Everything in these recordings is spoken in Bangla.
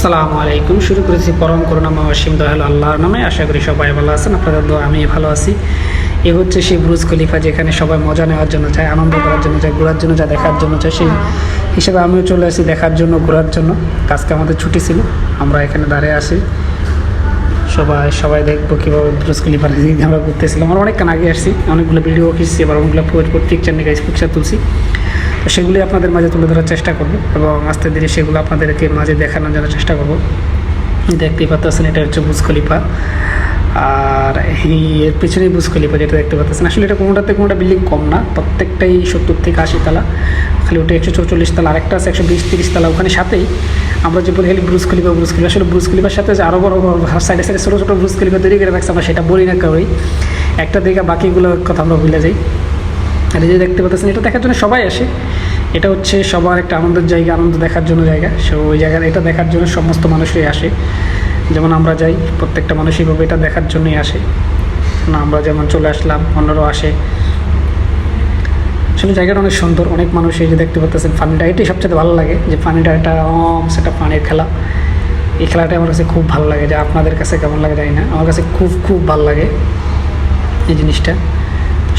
আসসালামু আলাইকুম। শুরু করেছি পরম করুণা মহাসিম দয়াল আল্লাহর নামে। আশা করি সবাই ভালো আছেন। আপনাদের দোয়া আমি ভালো আছি। এ হচ্ছে সেই ব্রুজ খলিফা যেখানে সবাই মজা নেওয়ার জন্য চায় আনন্দ করার জন্য চায় ঘোরার জন্য চায় দেখার জন্য চায় সেই হিসেবে আমিও চলে আসি দেখার জন্য, ঘোরার জন্য। আজকে আমাদের ছুটি ছিল, আমরা এখানে দাঁড়িয়ে আসি সবাই সবাই দেখব কীভাবে ব্রুজ দিয়ে আমরা ঘুরতেছিলাম। আমরা অনেকক্ষণ আগে আসছি, অনেকগুলো ভিডিও খিঁচছি এবার অনেকগুলো পিকচার নিয়ে পিকচার তুলছি। সেগুলি আপনাদের মাঝে তুলে ধরার চেষ্টা করব এবং আস্তে ধীরে সেগুলো আপনাদেরকে মাঝে দেখানোর জন্য চেষ্টা করব। দেখতেই পাচ্ছেন এটা হচ্ছে বুজ খলিফা। আর এর পেছনেই বুজ খলিফা যেটা দেখতে পাচ্ছেন। আসলে এটা কোনোটাতে কোনোটা বিল্ডিং কম না, প্রত্যেকটাই সত্তর থেকে আশি তালা। খালি ওটা একশো চৌচল্লিশ তালা, আরেকটা আছে একশো বিশ তিরিশ তালা, ওখানে সাথেই আমরা যে বলি খালি ব্রুজ খলিফা খলিফা। আসলে ব্রুজ খলিফার সাথে আরও বড় বড় সাইডে সাইডে ছোটো ছোটো ব্রুজ খলিফা তৈরি করে রাখছে আমরা সেটা বলি না কাউই একটা দিকে বাকিগুলোর কথা আমরা ভুলে যাই। আর এই যে দেখতে পাচ্ছেন, এটা দেখার জন্য সবাই আসে। এটা হচ্ছে সবার একটা আনন্দের জায়গা, আনন্দ দেখার জন্য জায়গা। সো ওই জায়গায় এটা দেখার জন্য সমস্ত মানুষই আসে। যেমন আমরা যাই, প্রত্যেকটা মানুষইভাবে এটা দেখার জন্যই আসে। না, আমরা যেমন চলে আসলাম, অন্যরাও আসে। আসলে জায়গাটা অনেক সুন্দর, অনেক মানুষ এই যে দেখতে পাচ্ছেন ফানিটা এটাই সবচেয়ে ভালো লাগে যে ফানিটা একটা সেটা পানির খেলা। এই খেলাটা আমার কাছে খুব ভালো লাগে, যে আপনাদের কাছে কেমন লাগে জানি না, আমার কাছে খুব খুব ভালো লাগে এই জিনিসটা।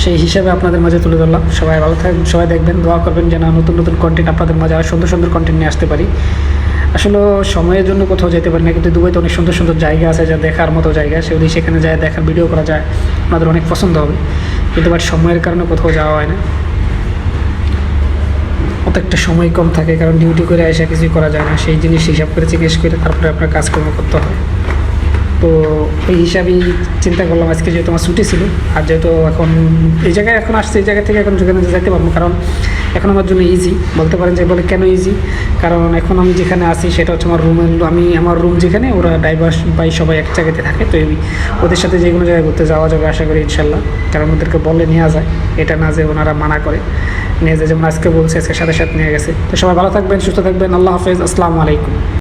সেই হিসাবে আপনাদের মাঝে তুলে ধরলাম। সবাই ভালো থাকবেন সবাই দেখবেন, দোয়া করবেন যেন নতুন নতুন কন্টেন্ট আপনাদের মাঝে আর সুন্দর সুন্দর কন্টেন্ট নিয়ে আসতে পারি। আসলে সময়ের জন্য কোথাও যেতে পারি না, কিন্তু দুবাইতে অনেক সুন্দর সুন্দর জায়গা আছে, যা দেখার মতো জায়গা সেগুলি সেখানে যায়, দেখার ভিডিও করা যায়, আপনাদের অনেক পছন্দ হবে। কিন্তু বাট সময়ের কারণে কোথাও যাওয়া হয় না। অত একটা সময় কম থাকে, কারণ ডিউটি করে এসে কিছুই করা যায় না। সেই জিনিস হিসাব করে জিজ্ঞেস করে তারপরে আপনার কাজকর্ম করতে হয়। তো এই হিসাবেই চিন্তা করলাম আজকে যেহেতু আমার ছুটি ছিল, আর যেহেতু এখন এই জায়গায় এখন আসছে, এই জায়গা থেকে এখন যেখানে যেতে পারব কারণ এখন আমার জন্য ইজি বলতে পারেন যে বলে কেন ইজি কারণ এখন আমি যেখানে আছি সেটা হচ্ছে আমার রুমের আমি আমার রুম যেখানে, ওরা ড্রাইভার বাই সবাই এক জায়গাতে থাকে, তো ওদের সাথে যে কোনো জায়গায় ঘুরতে যাওয়া যাবে আশা করি ইনশাল্লাহ। কারণ ওদেরকে বলে নেওয়া যায়, এটা না যে ওনারা মানা করে। নিয়ে যায় যেমন আজকে বলছে, আজকে সাথে সাথে নিয়ে গেছে। তো সবাই ভালো থাকবেন, সুস্থ থাকবেন, আল্লাহ হাফেজ, আসসালামু আলাইকুম।